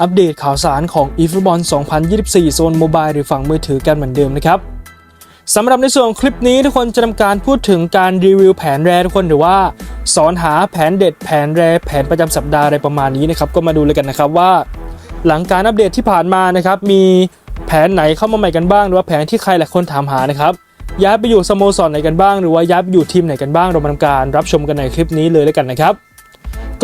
อัปเดตข่าวสารของ eFootball 2024 โซนโมบายหรือฝั่งมือถือกันเหมือนเดิมนะครับสำหรับในส่วนคลิปนี้ทุกคนจะทำการพูดถึงการรีวิวแผนแรทุกคนหรือว่า สอนหาแผนเด็ดแผนแรแผนประจำสัปดาห์อะไรประมาณนี้นะครับก็มาดูเลยกันนะครับว่า หลังการอัปเดตที่ผ่านมานะครับมีแผนไหนเข้ามาใหม่กันบ้าง หรือว่าแผนที่ใครหลายคนถามหานะครับย้ายไปอยู่สโมสรไหนกันบ้าง หรือว่าย้ายไปอยู่ทีมไหนกันบ้างเรามาทำการรับชมกันในคลิปนี้เลยแล้วกันนะครับ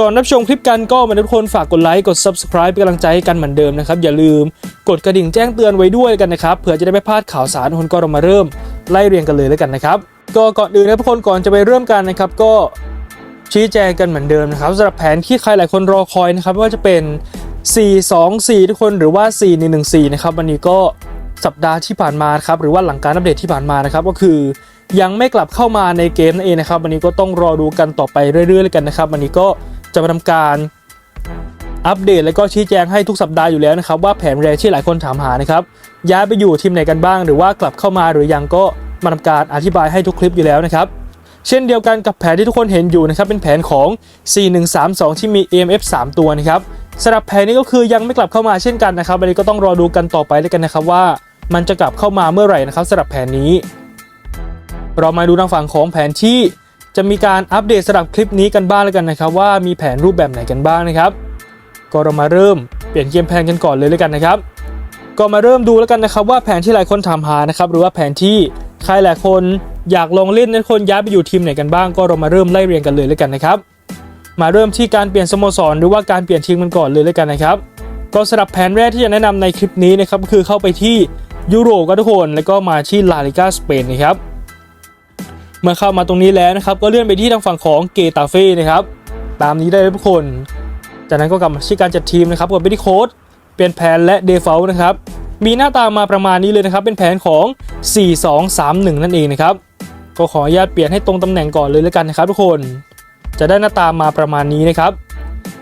ก่อนรับชมคลิปกันก็มาทุกคนฝากกดไลค์กด subscribe เป็นกำลังใจให้กันเหมือนเดิมนะครับ อย่าลืมกดกระดิ่งแจ้งเตือนไว้ด้วยกันนะครับเผื่อจะได้ไม่พลาดข่าวสารคนก็เรามาเริ่มไล่เรียงกันเลยแล้วกันนะครับก็ก่อนอื่นนะทุกคนก่อนจะไปเริ่มกันนะครับก็ชี้แจงกันเหมือนเดิมนะครับสำหรับแผนที่ใครหลายคนรอคอยนะครับไม่ว่าจะเป็น 424 ทุกคนหรือว่า 4114 นะครับวันนี้ก็สัปดาห์ที่ผ่านมาครับหรือว่าหลังการอัปเดตที่ผ่านมานะครับก็คือยังไม่กลับเข้ามาในเกมนั่นเองนะครับวันนี้ก็ต้องรอดูกันต่อไปเรื่อยๆเลยกันนะครับวันนี้ก็ จะมาทำการอัปเดตและก็ชี้แจงให้ทุกสัปดาห์อยู่แล้วนะครับว่าแผนแรกที่หลายคนถามหานะครับย้ายไปอยู่ทีมไหนกันบ้าง หรือว่ากลับเข้ามาหรือยังก็มาทำการอธิบายให้ทุกคลิปอยู่แล้วนะครับเช่นเดียวกันกับแผนที่ทุกคนเห็นอยู่นะครับเป็นแผนของ 4132 ที่มี EMF 3 ตัวนะครับสำหรับแผนนี้ก็คือยังไม่กลับเข้ามาเช่นกันนะครับวันนี้ก็ต้องรอดูกันต่อไปแล้วกันนะครับว่า มันจะกลับเข้ามาเมื่อไหร่นะครับสำหรับแผนนี้ เรามาดูทางฝั่งของแผนที่ จะมีการอัปเดตสำหรับคลิปนี้กันบ้างแล้วกันนะครับ ว่ามีแผนรูปแบบไหนกันบ้างนะครับ ก็เรามาเริ่มเปลี่ยนเกมแผนกันก่อนเลยแล้วกันนะครับ ก็มาเริ่มดูแล้วกันนะครับ ว่าแผนที่หลายคนถามหานะครับหรือว่าแผนที่ใครหลายคนอยากลองเล่นนั้นคนย้ายไปอยู่ทีมไหนกันบ้าง ก็เรามาเริ่มไล่เรียงกันเลยแล้วกันนะครับ มาเริ่มที่การเปลี่ยนสโมสรหรือว่าการเปลี่ยนทีมกันก่อนเลยแล้วกันนะครับก็สำหรับแผนแรกที่จะแนะนำในคลิปนี้นะครับก็คือเข้าไปที่ยุโรปกันทุกคนแล้วก็มาที่ลาลิกาสเปนนะครับ เมื่อเข้ามาตรงนี้แล้วนะครับ ก็เลื่อนไปที่ทางฝั่งของเกตาเฟ่นะครับ ตามนี้ได้เลยทุกคน จากนั้นก็กลับมาที่การจัดทีมนะครับกดไปที่โค้ดเปลี่ยนแผนและเดฟ a ลนะครับ มีหน้าตามาประมาณนี้เลยนะครับ เป็นแผนของ 4-2-3-1 นั่นเองนะครับ ก็ขออนุญาตเปลี่ยนให้ตรงตำแหน่งก่อนเลยแล้วกันนะครับ ทุกคน จะได้หน้าตามาประมาณนี้นะครับ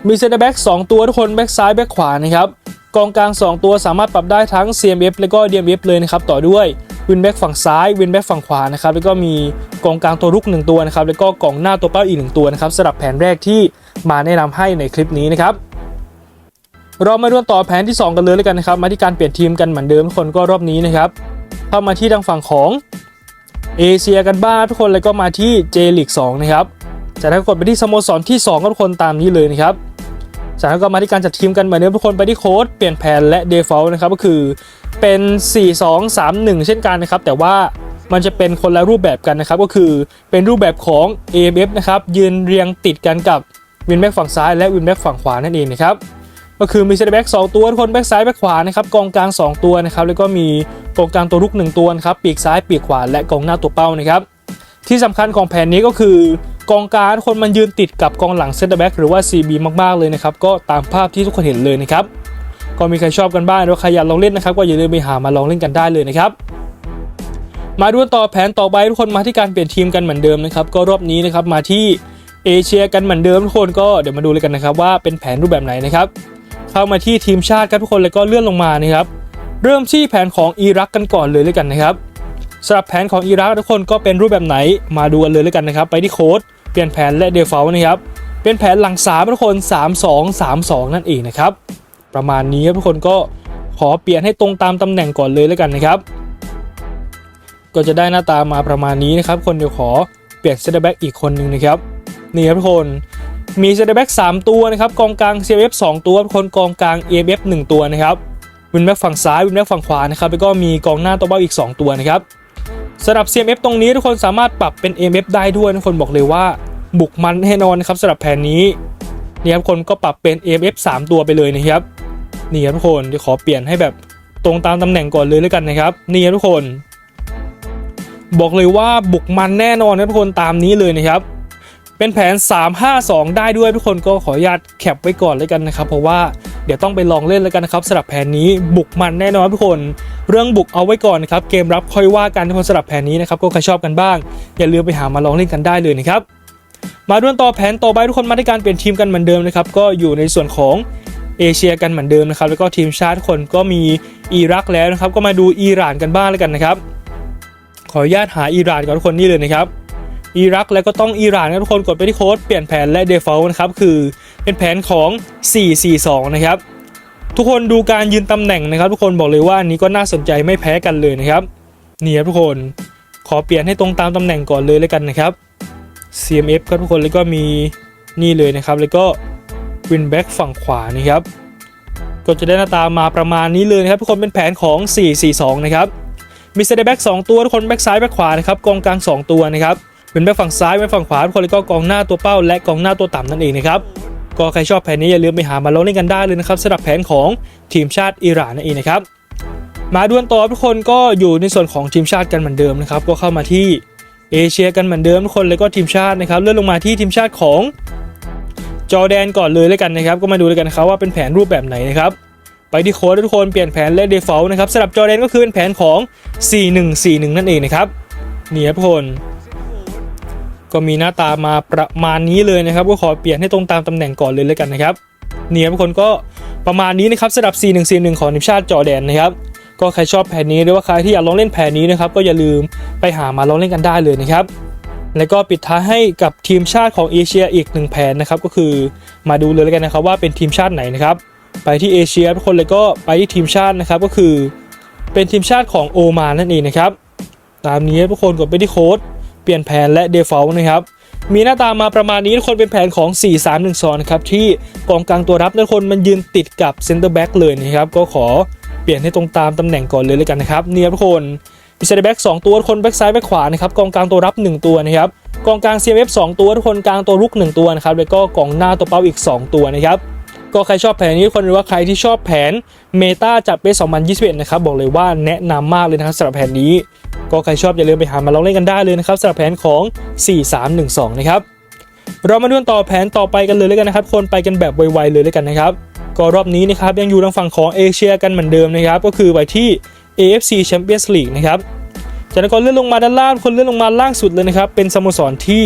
มีเซนเตอร์แบ็ก2ตัวทุกคนแบ็กซ้ายแบ็กขวานะครับ กองกลาง 2 ตัวสามารถปรับได้ทั้ง CMF และก็ DMF เลยนะครับต่อด้วยวินแบ็กฝั่งซ้ายวินแบ็กฝั่งขวานะครับแล้วก็มีกองกลางตัวรุก 1 ตัวนะครับแล้วก็กองหน้าตัวเป้าอีก 1 ตัวนะครับสำหรับแผนแรกที่มาแนะนำให้ในคลิปนี้นะครับเรามาดูต่อแผนที่ 2 กันเลยแล้วกันนะครับมาที่การเปลี่ยนทีมกันเหมือนเดิมทุกคนก็รอบนี้นะครับเข้ามาที่ทางฝั่งของเอเชียกันบ้างทุกคนแล้วก็มาที่เจลีก2นะครับจากนั้นกดไปที่สโมสรที่2ก็ทุกคนตามนี้เลยนะครับ จากนั้นก็มาที่การจัดทีมกันเหมือนเดิมทุกคนไปที่โค้ดเปลี่ยนแผนและ default นะครับก็คือเป็น 4 2 3 1 เช่นกันนะครับ แต่ว่ามันจะเป็นคนละรูปแบบกันนะครับ ก็คือเป็นรูปแบบของ AMF นะครับ ยืนเรียงติดกันกับวินแบ็กฝั่งซ้ายและวินแบ็กฝั่งขวานั่นเองนะครับก็คือมีเซตแบ็กสองตัวทุกคนแบ็กซ้ายแบ็กขวานะครับกองกลาง 2 ตัวนะครับแล้วก็มีกองกลางตัวรุก 1 ตัวนะครับปีกซ้ายปีกขวาและกองหน้าตัวเป้านะครับที่สำคัญของแผนนี้ก็คือ กองกลางคนมันยืนติดกับกองหลังเซนเตอร์แบ็กหรือว่า CB มากๆเลยนะครับ ก็ตามภาพที่ทุกคนเห็นเลยนะครับ ก็มีใครชอบกันบ้างหรือใครอยากลองเล่นนะครับ ก็อย่าลืมไปหามาลองเล่นกันได้เลยนะครับ มาดูต่อแผนต่อไปทุกคนมาที่การเปลี่ยนทีมกันเหมือนเดิมนะครับ ก็รอบนี้นะครับมาที่เอเชียกันเหมือนเดิมทุกคนก็เดี๋ยวมาดูเลยกันนะครับว่าเป็นแผนรูปแบบไหนนะครับ เข้ามาที่ทีมชาติครับทุกคนแล้วก็เลื่อนลงมานะครับ เริ่มที่แผนของอิรักกันก่อนเลยเลยกันนะครับสำหรับแผนของอิรักทุกคนก็เป็นรูปแบบไหนมาดูกันเลยเลยกันนะครับ ไปที่โค้ด ปลี่ยนแผนและเดฟ a ล t นะครับเป็นแผนหลังสามทุกคน 3 2 3 2 นั่นเองนะครับประมาณนี้ครับทุกคนก็ขอเปลี่ยนให้ตรงตามตำแหน่งก่อนเลยแล้วกันนะครับ ก็จะได้หน้าตามาประมาณนี้นะครับ คนเดี๋ยวขอเปลี่ยนเซนเตอร์แบ็กอีกคนหนึ่งนะครับนี่ครับทุกคนมีเซนเตอร์แบ็ก3ตัวนะครับกองกลาง CF 2 ตัวทุกคนกองกลาง AF 1 ตัวนะครับวินแบ็กฝั่งซ้ายวินแบ็กฝั่งขวานะครับแล้วก็มีกองหน้าตัวเบ้าอีก 2 ตัวนะครับสำหรับ CMF ตรงนี้ทุกคนสามารถปรับเป็น AMF ได้ด้วยทุกคนบอกเลยว่า บุกมันแน่นอนนะครับสำหรับแผนนี้นี่ครับคนก็ปรับเป็น AMF 3 ตัวไปเลยนะครับนี่ครับทุกคนเดี๋ยวขอเปลี่ยนให้แบบตรงตามตำแหน่งก่อนเลยแล้วกันนะครับนี่ครับทุกคน บอกเลยว่าบุกมันแน่นอนนะทุกคนตามนี้เลยนะครับ เป็นแผน 352 ได้ด้วยทุกคนก็ขออนุญาตแคปไว้ก่อนเลยกันนะครับ เพราะว่าเดี๋ยวต้องไปลองเล่นแล้วกันนะครับสำหรับแผนนี้บุกมันแน่นอนทุกคน เรื่องบุกเอาไว้ก่อนนะครับเกมรับค่อยว่ากันทุกคนสำหรับแผนนี้นะครับก็ใครชอบกันบ้าง อย่าลืมไปหามาลองเล่นกันได้เลยนะครับ มาดูกันต่อแผนต่อไปทุกคนมาด้วยการเปลี่ยนทีมกันเหมือนเดิมนะครับก็อยู่ในส่วนของเอเชียกันเหมือนเดิมนะครับแล้วก็ทีมชาติคนก็มีอิรักแล้วนะครับ ก็มาดูอิหร่านกันบ้างแล้วกันนะครับ ขออนุญาตหาอิหร่านก่อนทุกคนนี่เลยนะครับอิรักแล้วก็ต้องอิหร่านนะทุกคนกดไปที่โค้ดเปลี่ยนแผนและ default นะครับคือเป็นแผนของ 442 นะครับ ทุกคนดูการยืนตำแหน่งนะครับ ทุกคนบอกเลยว่าอันนี้ก็น่าสนใจไม่แพ้กันเลยนะครับนี่ครับทุกคนขอเปลี่ยนให้ตรงตามตำแหน่งก่อนเลยแล้วกันนะครับ CMF ครับทุกคนแล้วก็มีนี่เลยนะครับ แล้วก็ win back ฝั่งขวานี่ครับก็จะได้หน้าตามาประมาณนี้เลยนะครับทุกคนเป็นแผนของ 442 นะครับมีเซเดแบ็ก2ตัวทุกคนแบ็กซ้ายแบ็กขวานะครับกองกลาง 2 ตัวนะครับเป็นแบ็กฝั่งซ้ายแบ็กฝั่งขวาทุกคนแล้วก็กองหน้าตัวเป้า และกองหน้าตัวต่ำนั่นเองนะครับก็ใครชอบแผนนี้อย่าลืมไปหามาลองเล่นกันได้เลยนะครับสำหรับแผนของทีมชาติอิหร่านนั่นเองนะครับมาดวลต่อทุกคนก็อยู่ในส่วนของทีมชาติกันเหมือนเดิมนะครับก็เข้ามาที่ เอเชียกันเหมือนเดิมทุกคนแล้วก็ทีมชาตินะครับเลื่อนลงมาที่ทีมชาติของจอแดนก่อนเลยแล้วกันนะครับ ก็มาดูเลยกันครับว่าเป็นแผนรูปแบบไหนนะครับ ไปที่โค้ดทุกคนเปลี่ยนแผนและ default นะครับสำหรับจอแดนก็คือเป็นแผนของ 4141 นั่นเองนะครับนี่ครับทุกคน ก็มีหน้าตามาประมาณนี้เลยนะครับ ก็ขอเปลี่ยนให้ตรงตามตำแหน่งก่อนเลยแล้วกันนะครับนี่ครับทุกคนก็ประมาณนี้นะครับสำหรับ 4141 ของทีมชาติจอแดนนะครับ ก็ใครชอบแผนนี้หรือว่าใครที่อยากลองเล่นแผนนี้นะครับก็อย่าลืมไปหามาลองเล่นกันได้เลยนะครับแล้วก็ปิดท้ายให้กับทีมชาติของเอเชียอีกหนึ่งแผนนะครับก็คือมาดูเลยแล้วกันนะครับว่าเป็นทีมชาติไหนนะครับไปที่เอเชียทุกคนเลยก็ไปที่ทีมชาตินะครับก็คือ เป็นทีมชาติของโอมานนั่นเองนะครับตามนี้ทุกคนกดไปที่โค้ดเปลี่ยนแผนและ default นะครับมีหน้าตามาประมาณนี้ทุกคนเป็นแผนของ 4-3-1-2นะครับที่กองกลางตัวรับทุกคนมันยืนติดกับเซนเตอร์แบ็กเลยนะครับก็ขอ ปลี่ยนให้ตรงตามตำแหน่งก่อนเลยเลยกันนะครับเนี่ยทุกคนมีเซตแบ็ก2ตัวคนแบ็กซ้ายแบ็กขวานะครับกองกลางตัวรับ 1 ตัวนะครับกองกลาง CMF 2 ตัวทุกคนกลางตัวรุก 1 ตัวนะครับแล้วก็กองหน้าตัวเป้าอีก 2 ตัวนะครับก็ใครชอบแผนนี้คนหรือว่าใครที่ชอบแผนเมตาจัดเบส2021นะครับบอกเลยว่าแนะนำมากเลยนะครับสำหรับแผนนี้ ก็ใครชอบอย่าลืมไปหามาลองเล่นกันได้เลยนะครับสำหรับแผนของ 4312 นะครับเรามาดูต่อแผนต่อไปกันเลยแล้วกันนะครับคนไปกันแบบไวๆเลยแล้วกันนะครับ ก็รอบนี้นะครับยังอยู่ทางฝั่งของเอเชียกันเหมือนเดิมนะครับก็คือไปที่ AFC Champions League นะครับจากนั้นก็เลื่อนลงมาด้านล่างคนเลื่อนลงมาล่างสุดเลยนะครับเป็นสโมสรที่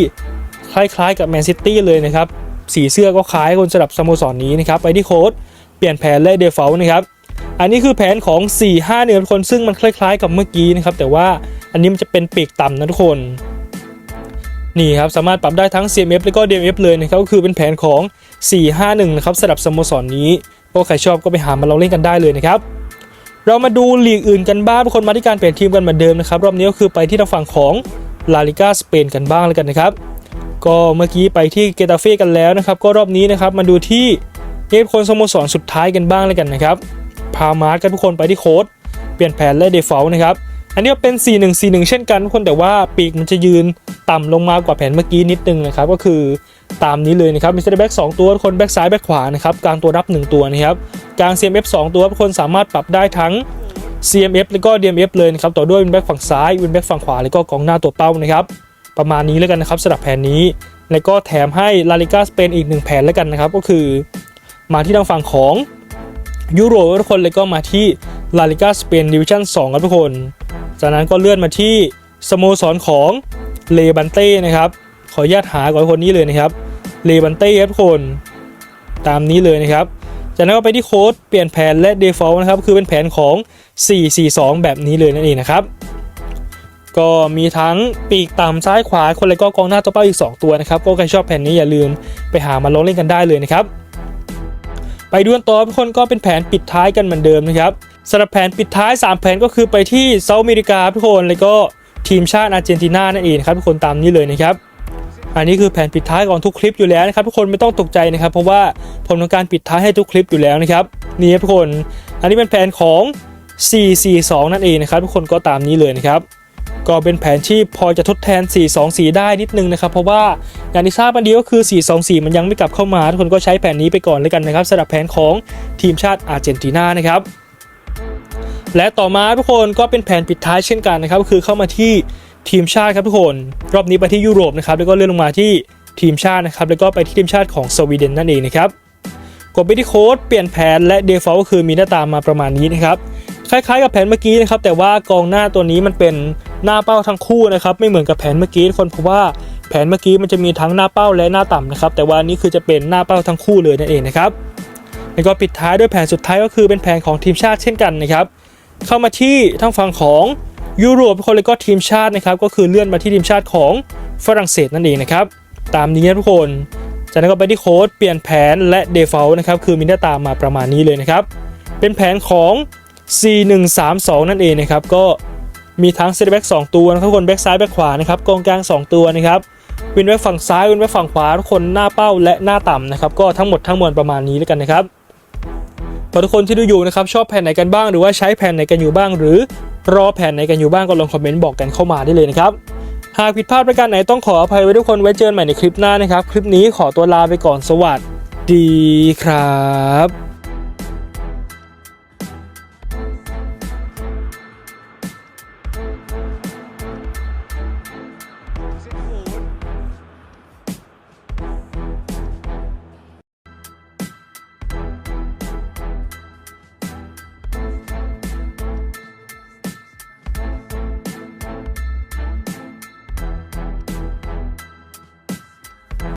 คล้ายๆกับแมนซิตี้เลยนะครับสีเสื้อก็คล้ายคนสำหรับสโมสรนี้นะครับไปที่โค้ดเปลี่ยนแผนและ default นะครับอันนี้คือแผนของ 4 5เนี่ยทุกคนซึ่งมันคล้ายๆ กับเมื่อกี้นะครับแต่ว่าอันนี้มันจะเป็นปีกต่ำนะทุกคนนี่ครับสามารถปรับได้ทั้ง CMF แล้วก็ DMF เลยนะครับก็คือเป็นแผนของ 451นะครับสำหรับสโมสรนี้ก็ใครชอบก็ไปหามาลองเล่นกันได้เลยนะครับเรามาดูลีกอื่นกันบ้างทุกคนมาที่การเปลี่ยนทีมกันเหมือนเดิมนะครับรอบนี้ก็คือไปที่ทางฝั่งของลาลิก้าสเปนกันบ้างแล้วกันนะครับก็เมื่อกี้ไปที่เกตาเฟ่กันแล้วนะครับก็รอบนี้นะครับมาดูที่เอฟคนสโมสรสุดท้ายกันบ้างแล้วกันนะครับพามาร์กันทุกคนไปที่โค้ดเปลี่ยนแผนและ default นะครับ อันนี้เป็น 4141 เช่นกันคนแต่ว่าปีกมันจะยืนต่ำลงมากว่าแผนเมื่อกี้นิดนึงนะครับก็คือตามนี้เลยนะครับมีเซตแบ็ก2ตัวทุกคนแบ็กซ้ายแบ็กขวานะครับกลางตัวรับ 1 ตัวนะครับกลาง CMF 2 ตัวทุกคนสามารถปรับได้ทั้ง CMF แล้วก็ DMF เลยนะครับต่อด้วยวินแบ็กฝั่งซ้ายวินแบ็กฝั่งขวาแล้วก็กองหน้าตัวเป้านะครับประมาณนี้แล้วกันนะครับสำหรับแผนนี้ แล้วก็แถมให้ลาลิก้าสเปนอีกหนึ่งแผนแล้วกันนะครับก็คือมาที่ทางฝั่งของยุโรปทุกคนเลยก็มาที่ลาลิก้าสเปนดิวิชั่น2ครับทุกคน จากนั้นก็เลื่อนมาที่สโมสรของเลบันเต้นะครับ ขออนุญาตหาก่อนคนนี้เลยนะครับเลบันเต้ครับทุกคนตามนี้เลยนะครับ จากนั้นก็ไปที่โค้ดเปลี่ยนแผนและ default นะครับ คือเป็นแผนของ 442 แบบนี้เลยนั่นเองนะครับ ก็มีทั้งปีกต่ำซ้ายขวาคนลยก็กองหน้าตัวเป้าอีก 2 ตัวนะครับ ก็ใครชอบแผนนี้อย่าลืมไปหามาลองเล่นกันได้เลยนะครับ ไปดูกันต่อทุกคนก็เป็นแผนปิดท้ายกันเหมือนเดิมนะครับ สำหรับแผนปิดท้าย 3 แผนก็คือไปที่เซาท์อเมริกาทุกคนแล้วก็ทีมชาติอาร์เจนตินานั่นเองครับทุกคนตามนี้เลยนะครับอันนี้คือแผนปิดท้ายของทุกคลิปอยู่แล้วนะครับทุกคนไม่ต้องตกใจนะครับเพราะว่าผมทำการปิดท้ายให้ทุกคลิปอยู่แล้วนะครับนี่ทุกคน อันนี้เป็นแผนของ 442 นั่นเองนะครับทุกคนก็ตามนี้เลยนะครับก็เป็นแผนที่พอจะทดแทน 424 ได้นิดนึงนะครับ เพราะว่าอย่างที่ทราบกันดีก็คือ 424 มันยังไม่กลับเข้ามา ทุกคนก็ใช้แผนนี้ไปก่อนเลยกันนะครับสำหรับแผนของทีมชาติอาร์เจนตินานะครับ และต่อมาทุกคนก็เป็นแผนปิดท้ายเช่นกันนะครับก็คือเข้ามาที่ทีมชาติครับทุกคน รอบนี้ไปที่ยุโรปนะครับแล้วก็เลื่อนลงมาที่ทีมชาตินะครับแล้วก็ไปที่ทีมชาติของสวีเดนนั่นเองนะครับกดไปที่โค้ดเปลี่ยนแผนและ default ก็คือมีหน้าตามาประมาณนี้นะครับคล้ายๆกับแผนเมื่อกี้นะครับแต่ว่ากองหน้าตัวนี้มันเป็นหน้าเป้าทั้งคู่นะครับไม่เหมือนกับแผนเมื่อกี้ทุกคนเพราะว่าแผนเมื่อกี้มันจะมีทั้งหน้าเป้าและหน้าต่ำนะครับแต่ว่านี้คือจะเป็นหน้าเป้าทั้งคู่เลยนั่นเองนะครับแล้วก็ปิดท้ายด้วยแผนสุดท้ายก็คือเป็นแผนของทีมชาติเช่นกันนะครับ เข้ามาที่ทางฝั่งของยุโรปทุกคนเลยก็ทีมชาตินะครับก็คือเลื่อนมาที่ทีมชาติของฝรั่งเศสนั่นเองนะครับตามนี้นะทุกคนจากนั้นก็ไปที่โค้ดเปลี่ยนแผนและ default นะครับคือมีหน้าตามาประมาณนี้เลยนะครับเป็นแผนของ C132 นั่นเองนะครับก็มีทั้งเซตแบ็ก2ตัวนะครับทุกคนแบ็กซ้ายแบ็กขวานะครับกองกลาง 2 ตัวนะครับวินแบ็กฝั่งซ้ายวินแบ็กฝั่งขวาทุกคนหน้าเป้าและหน้าต่ำนะครับก็ทั้งหมดทั้งมวลประมาณนี้แล้วกันนะครับ พอทุกคนที่ดูอยู่นะครับชอบแผ่นไหนกันบ้างหรือว่าใช้แผ่นไหนกันอยู่บ้าง หรือรอแผ่นไหนกันอยู่บ้างก็ลองคอมเมนต์บอกกันเข้ามาได้เลยนะครับหากผิดพลาดประการไหนต้องขออภัยไว้ทุกคนไว้เจอกันใหม่ในคลิปหน้านะครับ คลิปนี้ขอตัวลาไปก่อนสวัสดีครับ